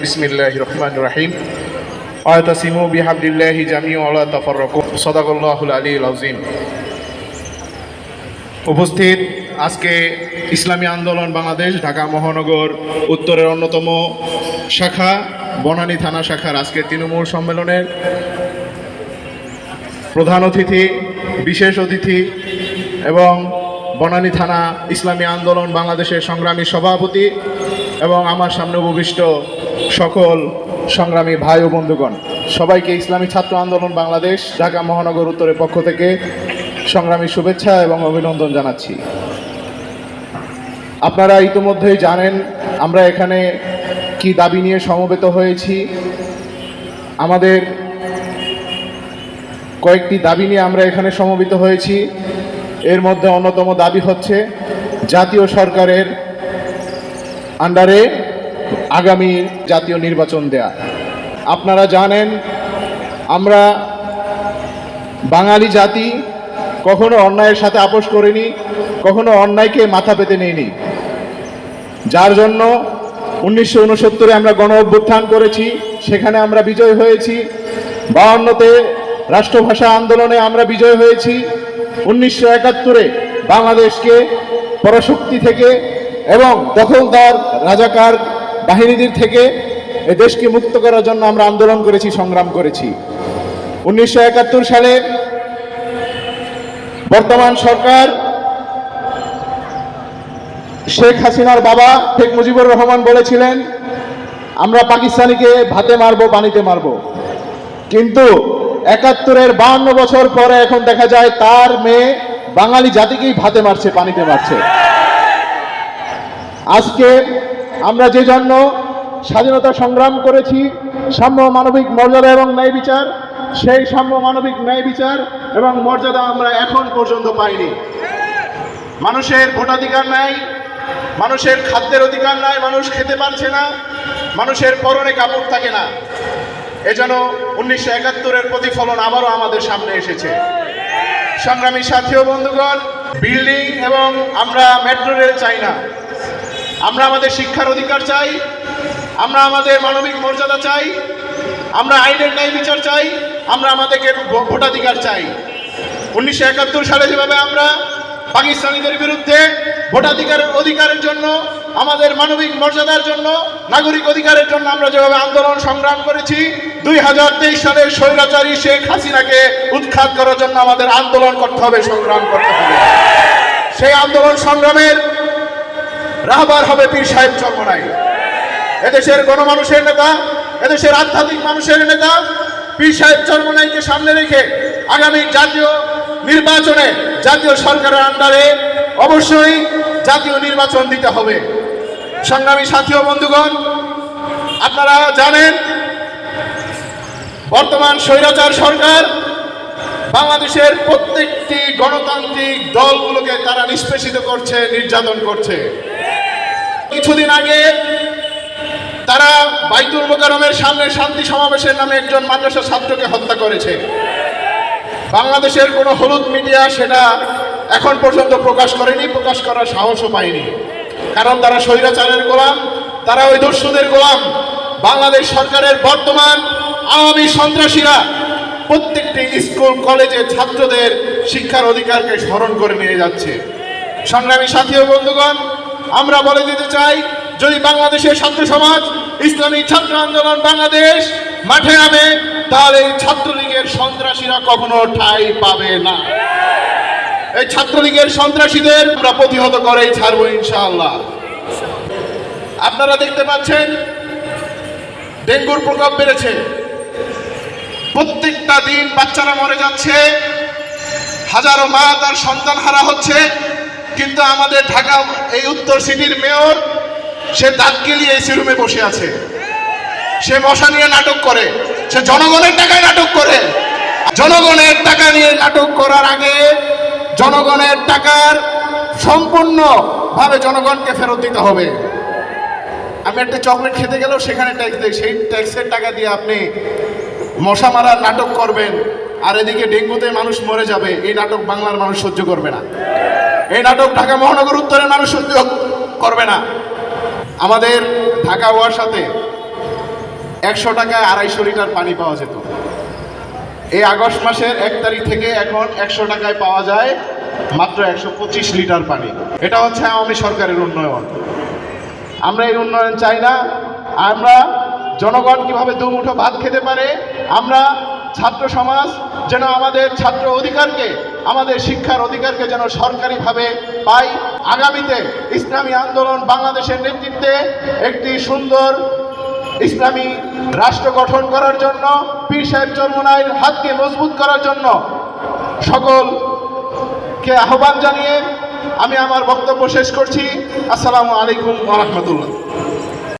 বিসমিল্লাহ রহমান রাহিম জামি উপস্থিত আজকে ইসলামী আন্দোলন বাংলাদেশ, ঢাকা মহানগর, উত্তরের অন্যতম শাখা, বনানী থানা শাখার আজকে তৃণমূল সম্মেলনের প্রধান অতিথি, বিশেষ অতিথি এবং বনানী থানা ইসলামী আন্দোলন বাংলাদেশের সংগ্রামী সভাপতি এবং আমার সামনে উপবিষ্ট সকল সংগ্রামী ভাই ও বন্ধুগণ। সবাইকে ইসলামী ছাত্র আন্দোলন বাংলাদেশ, ঢাকা মহানগর উত্তরের পক্ষ থেকে সংগ্রামী শুভেচ্ছা এবং অভিনন্দন জানাচ্ছি। আপনারা ইতিমধ্যেই জানেন আমরা এখানে কি দাবি নিয়ে সমবেত হয়েছি। আমাদের কয়েকটি দাবি নিয়ে আমরা এখানে সমবেত হয়েছি। এর মধ্যে অন্যতম দাবি হচ্ছে, জাতীয় সরকারের আন্ডারে আগামী জাতীয় নির্বাচন দেয়া। আপনারা জানেন, আমরা বাঙালি জাতি কখনো অন্যায়ের সাথে আপোষ করিনি, কখনো অন্যায়কে মাথা পেতে নেইনি। যার জন্য উনিশশো উনসত্তরে আমরা গণ অভ্যুত্থান করেছি, সেখানে আমরা বিজয় হয়েছি। বাউন্নতে রাষ্ট্রভাষা আন্দোলনে আমরা বিজয় হয়েছি। উনিশশো একাত্তরে বাংলাদেশকে পরাশক্তি থেকে এবং দখলদার রাজাকার বাহিনীদের থেকে এ দেশকে মুক্ত করার জন্য আমরা আন্দোলন করেছি, সংগ্রাম করেছি। উনিশশো একাত্তর সালে বর্তমান সরকার শেখ হাসিনার বাবা শেখ মুজিবুর রহমান বলেছিলেন, আমরা পাকিস্তানিকে ভাতে মারবো, পানিতে মারবো। কিন্তু একাত্তরের বাহান্ন বছর পরে এখন দেখা যায় তার মেয়ে বাঙালি জাতিকেই ভাতে মারছে, পানিতে মারছে। আজকে আমরা যে জন্য স্বাধীনতা সংগ্রাম করেছি, সাম্য মানবিক মর্যাদা এবং ন্যায় বিচার, সেই সাম্য মানবিক ন্যায় বিচার এবং মর্যাদা আমরা এখন পর্যন্ত পাইনি। মানুষের ভোটাধিকার নাই, মানুষের খাদ্যের অধিকার নাই, মানুষ খেতে পারছে না, মানুষের পরনে কাপড় থাকে না। এ যেন উনিশশো একাত্তরের প্রতিফলন আবারও আমাদের সামনে এসেছে। সংগ্রামী সাথী ও বন্ধুগণ, বিল্ডিং এবং আমরা মেট্রো রেল চাই না। আমরা আমাদের শিক্ষার অধিকার চাই, আমরা আমাদের মানবিক মর্যাদা চাই, আমরা আইনের ন্যায় বিচার চাই, আমরা আমাদেরকে ভোটাধিকার চাই। উনিশশো একাত্তর সালে যেভাবে আমরা পাকিস্তানিদের বিরুদ্ধে ভোটাধিকারের অধিকারের জন্য, আমাদের মানবিক মর্যাদার জন্য, নাগরিক অধিকারের জন্য আমরা যেভাবে আন্দোলন সংগ্রাম করেছি, দুই হাজার তেইশ সালের স্বৈরাচারী শেখ হাসিনাকে উৎখাত করার জন্য আমাদের আন্দোলন করতে হবে, সংগ্রাম করতে হবে। সেই আন্দোলন সংগ্রামের রাহবার হবে পীর সাহেব চর্মনাই এদেশের গণমানুষের নেতা, এদেশের আধ্যাত্মিক মানুষের নেতা পীর সাহেব চর্মনাইকে সামনে রেখে আগামী জাতীয় নির্বাচনে, জাতীয় সরকারের আন্ডারে অবশ্যই জাতীয় নির্বাচন দিতে হবে। সংগ্রামী সাথী ও বন্ধুগণ, আপনারা জানেন, বর্তমান স্বৈরাচার সরকার বাংলাদেশের প্রত্যেকটি গণতান্ত্রিক দলগুলোকে তারা নিষ্পেষিত করছে, নির্যাতন করছে। কিছুদিন আগে তারা বাইতুল মোকারমের সামনে শান্তি সমাবেশের নামে একজন মাদ্রাসা ছাত্রকে হত্যা করেছে। বাংলাদেশের কোনো হলুদ মিডিয়া সেটা এখন পর্যন্ত প্রকাশ করেনি, প্রকাশ করার সাহসও পায়নি। কারণ তারা স্বৈরাচারের গোলাম, তারা ওই দস্যুদের গোলাম। বাংলাদেশ সরকারের বর্তমান আওয়ামী সন্ত্রাসীরা প্রত্যেকটি স্কুল, কলেজে ছাত্রদের শিক্ষার অধিকারকে স্মরণ করে নিয়ে যাচ্ছে। সংগ্রামী সাথী ও বন্ধুগণ আমরা বলে দিতে চাই, যদি বাংলাদেশের ছাত্র সমাজ, ইসলামী ছাত্র আন্দোলন বাংলাদেশ মাঠে নামে, তাহলে এই ছাত্রলীগের সন্ত্রাসীরা কখনো ঠাঁই পাবে না। এই ছাত্রলীগের সন্ত্রাসীদের আমরা প্রতিহত করেই ছাড়বো ইনশাআল্লাহ। আপনারা দেখতে পাচ্ছেন, ডেঙ্গুর প্রকোপ বেড়েছে। প্রত্যেকটা দিন বাচ্চারা মরে যাচ্ছে, হাজারো মা তার সন্তান হারা হচ্ছে। কিন্তু আমাদের ঢাকা, এই উত্তর সিটির মেয়র, সে দাঁত গেলিয়ে এসি রুমে বসে আছে। সে মশা নিয়ে নাটক করে, সে জনগণের টাকায় নাটক করে। জনগণের টাকা নিয়ে নাটক করার আগে জনগণের টাকার সম্পূর্ণ ভাবে জনগণকে ফেরত দিতে হবে। আমি একটা চকলেট খেতে গেলেও সেখানে ট্যাক্স দেয় সেই ট্যাক্সের টাকা দিয়ে আপনি মশা মারার নাটক করবেন। আর এদিকে ডেঙ্গুতে মানুষ মরে যাবে, এই নাটক বাংলার মানুষ সহ্য করবে না। এই নাটক ঢাকা মহানগর উত্তরের মানুষ সহ্য করবে না। আমাদের ঢাকা হওয়ার সাথে একশো টাকায় আড়াইশো লিটার পানি পাওয়া যেত। এই আগস্ট মাসের এক তারিখ থেকে এখন একশো টাকায় পাওয়া যায় মাত্র একশো পঁচিশ লিটার পানি। এটা হচ্ছে আওয়ামী সরকারের উন্নয়ন। আমরা এই উন্নয়ন চাই না। আমরা জনগণ কীভাবে দুমুঠো ভাত খেতে পারে, আমরা ছাত্র সমাজ যেন আমাদের ছাত্র অধিকারকে, আমাদের শিক্ষার অধিকারকে যেন সরকারিভাবে পাই আগামীতে ইসলামী আন্দোলন বাংলাদেশের নেতৃত্বে একটি সুন্দর ইসলামী রাষ্ট্র গঠন করার জন্য, পীর সাহেব চরমনাইয়ের হাতকে মজবুত করার জন্য সকলকে আহ্বান জানিয়ে আমি আমার বক্তব্য শেষ করছি। আসসালামু আলাইকুম রহমতুল্লাহ।